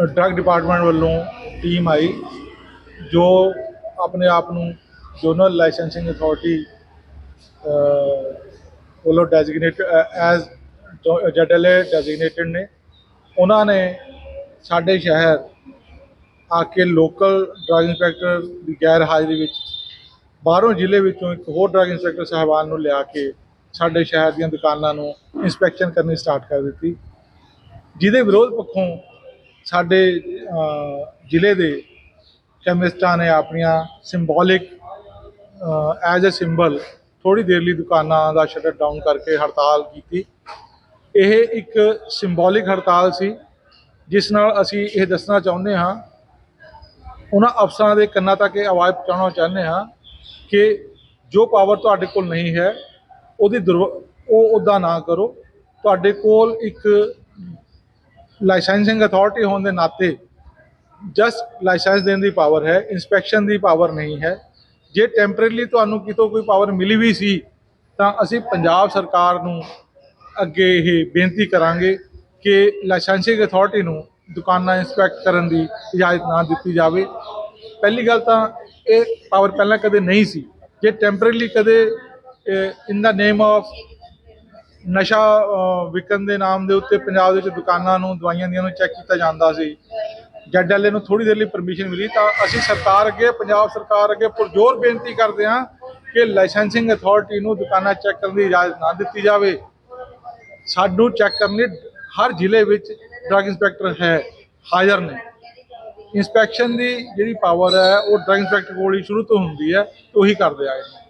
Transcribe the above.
Drug department ਵੱਲੋਂ team ਆਈ, ਜੋ ਆਪਣੇ ਆਪ ਨੂੰ ਜ਼ੋਨਲ ਲਾਇਸੈਂਸਿੰਗ ਅਥਾਰਟੀ ਵੱਲੋਂ ਡੈਜ਼ਿਗਨੇਟ ਐਜ਼ ਜੈਡਐਲਏ ਡੈਜ਼ਿਗਨੇਟਡ ਨੇ। ਉਹਨਾਂ ਨੇ ਸਾਡੇ ਸ਼ਹਿਰ ਆ ਕੇ ਲੋਕਲ ਡਰੱਗ ਇੰਸਪੈਕਟਰ ਦੀ ਗੈਰ ਹਾਜ਼ਰੀ ਵਿੱਚ ਬਾਹਰੋਂ ਜ਼ਿਲ੍ਹੇ ਵਿੱਚੋਂ ਇੱਕ ਹੋਰ ਡਰੱਗ ਇੰਸਪੈਕਟਰ ਸਾਹਿਬਾਨ ਨੂੰ ਲਿਆ ਕੇ ਸਾਡੇ ਸ਼ਹਿਰ ਦੀਆਂ ਦੁਕਾਨਾਂ ਨੂੰ ਇੰਸਪੈਕਸ਼ਨ ਕਰਨੀ ਸਟਾਰਟ ਕਰ ਦਿੱਤੀ। ਜਿਹਦੇ ਵਿਰੋਧ ਪੱਖੋਂ ਸਾਡੇ ਜ਼ਿਲ੍ਹੇ ਦੇ ਕੈਮਿਸਟਾਂ ਨੇ ਆਪਣੀਆਂ ਸਿੰਬੋਲਿਕ ਐਜ਼ ਅ ਸਿੰਬਲ ਥੋੜੀ ਦੇਰ ਲਈ ਦੁਕਾਨਾਂ ਦਾ ਸ਼ਟਰ ਡਾਊਨ ਕਰਕੇ ਹੜਤਾਲ ਕੀਤੀ। ਇਹ ਇੱਕ ਸਿੰਬੋਲਿਕ ਹੜਤਾਲ ਸੀ, ਜਿਸ ਨਾਲ ਅਸੀਂ ਇਹ ਦੱਸਣਾ ਚਾਹੁੰਦੇ ਹਾਂ, ਉਹਨਾਂ ਅਫਸਰਾਂ ਦੇ ਕੰਨਾਂ ਤੱਕ ਇਹ ਆਵਾਜ਼ ਪਹੁੰਚਾਉਣਾ ਚਾਹੁੰਦੇ ਹਾਂ ਕਿ ਜੋ ਪਾਵਰ ਤੁਹਾਡੇ ਕੋਲ ਨਹੀਂ ਹੈ, ਉਹਦੀ ਦੁਰ- ਉਹ ਉਹਦਾ ਨਾ ਕਰੋ। ਤੁਹਾਡੇ ਕੋਲ ਇੱਕ ਲਾਇਸੈਂਸਿੰਗ ਅਥਾਰਟੀ ਹੋਣ ਦੇ ਨਾਤੇ ਜਸਟ ਲਾਇਸੈਂਸ ਦੇਣ ਦੀ ਪਾਵਰ ਹੈ ਇਨਸਪੈਕਸ਼ਨ ਦੀ ਪਾਵਰ ਨਹੀਂ ਹੈ। ਜੇ ਟੈਂਪਰੇਰੀ ਤੁਹਾਨੂੰ ਕਿਤੋਂ ਕੋਈ ਪਾਵਰ ਮਿਲੀ ਵੀ ਸੀ, ਤਾਂ ਅਸੀਂ ਪੰਜਾਬ ਸਰਕਾਰ ਨੂੰ ਅੱਗੇ ਇਹ ਬੇਨਤੀ ਕਰਾਂਗੇ ਕਿ ਲਾਇਸੈਂਸਿੰਗ ਅਥਾਰਟੀ ਨੂੰ ਦੁਕਾਨਾਂ ਇੰਸਪੈਕਟ ਕਰਨ ਦੀ ਇਜਾਜ਼ਤ ਨਾ ਦਿੱਤੀ ਜਾਵੇ। ਪਹਿਲੀ ਗੱਲ ਤਾਂ ਇਹ ਪਾਵਰ ਪਹਿਲਾਂ ਕਦੇ ਨਹੀਂ ਸੀ। ਜੇ ਟੈਂਪਰੇਰੀ ਕਦੇ ਇਨ ਦਾ ਨੇਮ ਆਫ ਨਸ਼ਾ ਵਿਕਣ ਦੇ ਨਾਮ ਦੇ ਉੱਤੇ ਪੰਜਾਬ ਦੇ ਵਿੱਚ ਦੁਕਾਨਾਂ ਨੂੰ, ਦਵਾਈਆਂ ਦੀਆਂ ਨੂੰ ਚੈੱਕ ਕੀਤਾ ਜਾਂਦਾ ਸੀ। ਜੱਜ ਵਾਲੇ ਨੂੰ ਥੋੜੀ ਦੇਰ ਲਈ ਪਰਮਿਸ਼ਨ ਮਿਲੀ ਤਾਂ ਅਸੀਂ ਸਰਕਾਰ ਅੱਗੇ, ਪੰਜਾਬ ਸਰਕਾਰ ਅੱਗੇ ਪੁਰਜ਼ੋਰ ਬੇਨਤੀ ਕਰਦੇ ਹਾਂ ਕਿ ਲਾਇਸੈਂਸਿੰਗ ਅਥਾਰਟੀ ਨੂੰ ਦੁਕਾਨਾਂ ਚੈੱਕ ਕਰਨ ਦੀ ਇਜਾਜ਼ਤ ਨਾ ਦਿੱਤੀ ਜਾਵੇ। ਸਾਨੂੰ ਚੈੱਕ ਕਰਨ ਲਈ ਹਰ ਜ਼ਿਲ੍ਹੇ ਵਿੱਚ ਡਰੱਗ ਇੰਸਪੈਕਟਰ ਹੈ, ਹਾਜ਼ਰ ਨੇ। ਇੰਸਪੈਕਸ਼ਨ ਦੀ ਜਿਹੜੀ ਪਾਵਰ ਹੈ, ਉਹ ਡਰੱਗ ਇੰਸਪੈਕਟਰ ਕੋਲ ਹੀ ਸ਼ੁਰੂ ਤੋਂ ਹੁੰਦੀ ਹੈ, ਉਹੀ ਕਰਦੇ ਆਏ ਨੇ।